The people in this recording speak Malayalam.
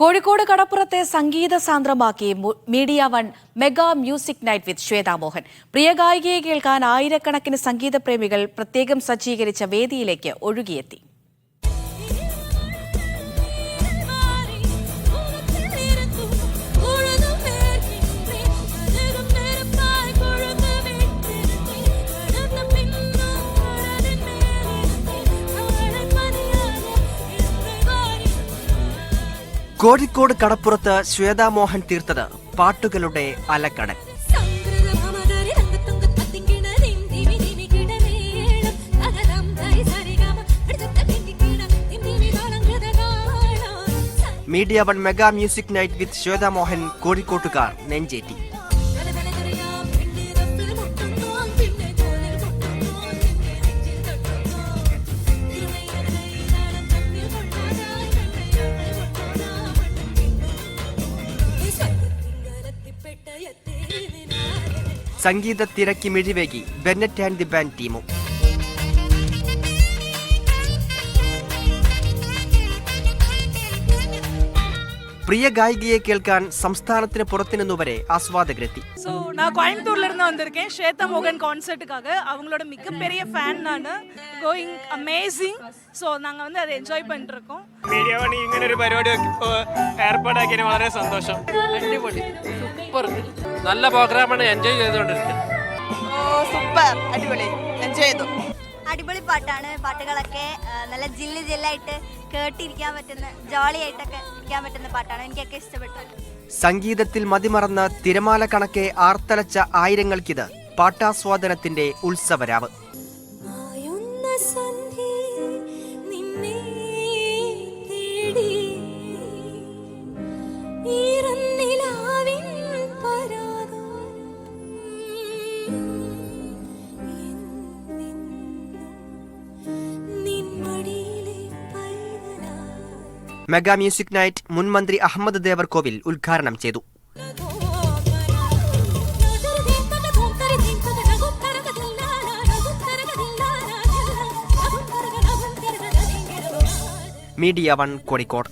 കോഴിക്കോട് കടപ്പുറത്തെ സംഗീത സാന്ദ്രമാക്കി Media One mega music night with Shweta Mohan പ്രിയ ഗായികയെ കേൾക്കാൻ ആയിരക്കണക്കിന് സംഗീത പ്രേമികൾ പ്രത്യേകം സജ്ജീകരിച്ച വേദിയിലേക്ക് ഒഴുകിയെത്തി. കോഴിക്കോട് കടപ്പുറത്ത് ശ്വേതാ മോഹൻ തീർത്തത് പാട്ടുകളുടെ അലക്കടൽ. Media One mega music night with Shweta Mohan കോഴിക്കോട്ടുകാർ നെഞ്ചേറ്റി. സംഗീത തിരക്കി മിഴിവേകി ബെന്നറ്റ് ആൻഡ് ദി ബാൻഡ് ടീമും പ്രിയ ഗായികയെ കേൾക്കാൻ സംസ്ഥാനത്തിന് പുറത്തുനിന്നു വരെ ആസ്വാദകരെത്തി ஸோ நான் கோயம்புத்தூர்ல இருந்து வந்திருக்கேன் ஸ்வேதா மோகன் கான்சர்ட்டுக்காக அவங்களோட மிகப்பெரிய ஃபேன் நான் கோயிங் அமேசிங் ஸோ நாங்கள் வந்து அதை என்ஜாய் பண்ணிட்டு இருக்கோம் മീഡിയ വണി ഇങ്ങനെ ഒരു പരിപാടി ഏഹ്, ഏർപ്പാടാക്കിയതിന് വളരെ സന്തോഷം അടിപൊളി സൂപ്പർ നല്ല പ്രോഗ്രാമാണ് എൻജോയ് ചെയ്തുകൊണ്ടിരിക്കുന്നത് സൂപ്പർ അടിപൊളി എൻജോയ് ചെയ്തു അടിപൊളി പാട്ടാണ് പാട്ടുകളൊക്കെ ആ, നല്ല ജില്ല് ജില്ലായിട്ട് കേട്ടിരിക്കാൻ പറ്റുന്ന ജോളി ആയിട്ടൊക്കെ ഇരിക്കാൻ പറ്റുന്ന പാട്ടാണ് എനിക്കൊക്കെ ഇഷ്ടപ്പെട്ടു സംഗീതത്തിൽ മതിമറന്ന് തിരമാല കണക്കെ ആർത്തലച്ച ആയിരങ്ങൾക്കിത് പാട്ടാസ്വാദനത്തിന്റെ ഉത്സവരാവ് മെഗാ മ്യൂസിക് നൈറ്റ് മുൻ മന്ത്രി അഹമ്മദ് ദേവർകോവിൽ ഉദ്ഘാടനം ചെയ്തു. Media One Kozhikode.